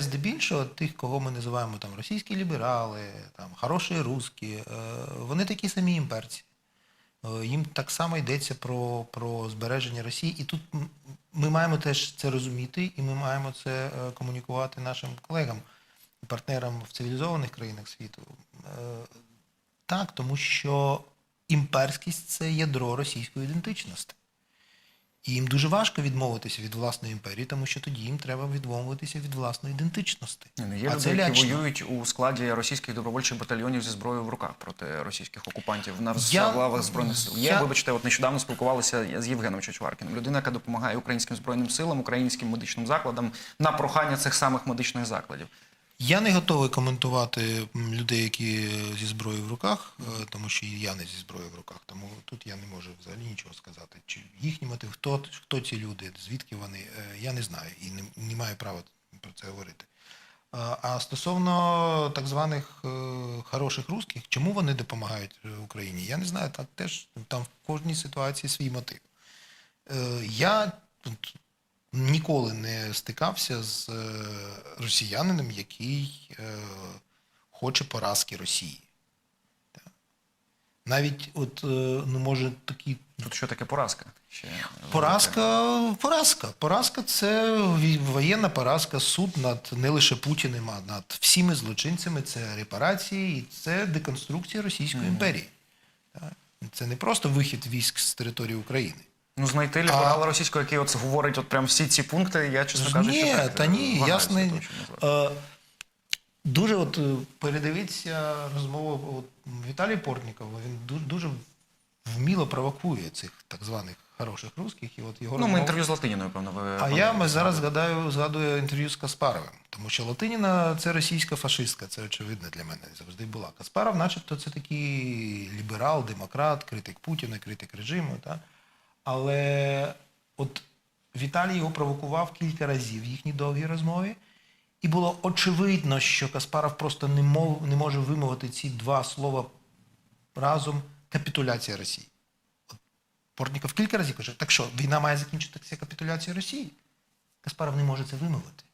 Здебільшого тих, кого ми називаємо там російські ліберали, там хороші русські, е, вони такі самі імперці. Е, Їм так само йдеться про, про збереження Росії. І тут ми маємо теж це розуміти, і ми маємо це е, комунікувати нашим колегам партнерам в цивілізованих країнах світу. Так, тому що імперськість це ядро російської ідентичності. І їм дуже важко відмовитися від власної імперії, тому що тоді їм треба відмовитися від власної ідентичності. Ні, ну, Є а люди, це які лячно. воюють у складі російських добровольчих батальйонів зі зброєю в руках проти російських окупантів на Я- лавах збройних сил. Є, я- вибачте, от нещодавно спілкувалися з Євгеном Чичваркіним. Людина, яка допомагає українським збройним силам, українським медичним закладам на прохання цих самих медичних закладів. Я не готовий коментувати людей, які е, зі зброєю в руках, е, тому що я не зі зброєю в руках. Тому тут я не можу взагалі нічого сказати. Чи їхній мотив, хто, хто ці люди, звідки вони, е, я не знаю і не, не маю права про це говорити. А- А стосовно так званих е, хороших русських, чому вони допомагають е, Україні? Я не знаю. Там теж там в кожній ситуації свій мотив. Е, Я ніколи не стикався з е, росіянином, який е, хоче поразки Росії. Навіть, от, е, ну, може, такі Тут що таке поразка? Ще Поразка, поразка. Поразка це воєнна поразка, суд над не лише Путіним, а над всіми злочинцями. Це репарації і це деконструкція Російської імперії. Це не просто вихід військ з території України. Ну, знайти ліберала російського, який от говорить от прям всі ці пункти, я, чесно кажучи, ні, так, та ні, назвати. Е, дуже от е, передивіться розмову от, Віталій Портніков, він ду- дуже вміло провокує цих так званих хороших русських. І от його Ну, ми розмова- інтерв'ю з Латиніною, певно, ви А я ми зараз згадаю, згадую інтерв'ю з Каспаровим, тому що Латиніна це російська фашистка, це очевидно для мене завжди була. Каспаров, начебто, це такий ліберал, демократ, критик Путіна, критик режиму. Та? Але от Віталій його провокував кілька разів в їхній довгій розмові. І було очевидно, що Каспаров просто не, мов, не може вимовити ці два слова разом капітуляція Росії. От Портніков кілька разів каже, так що, війна має закінчитися капітуляцією Росії? Каспаров не може це вимовити.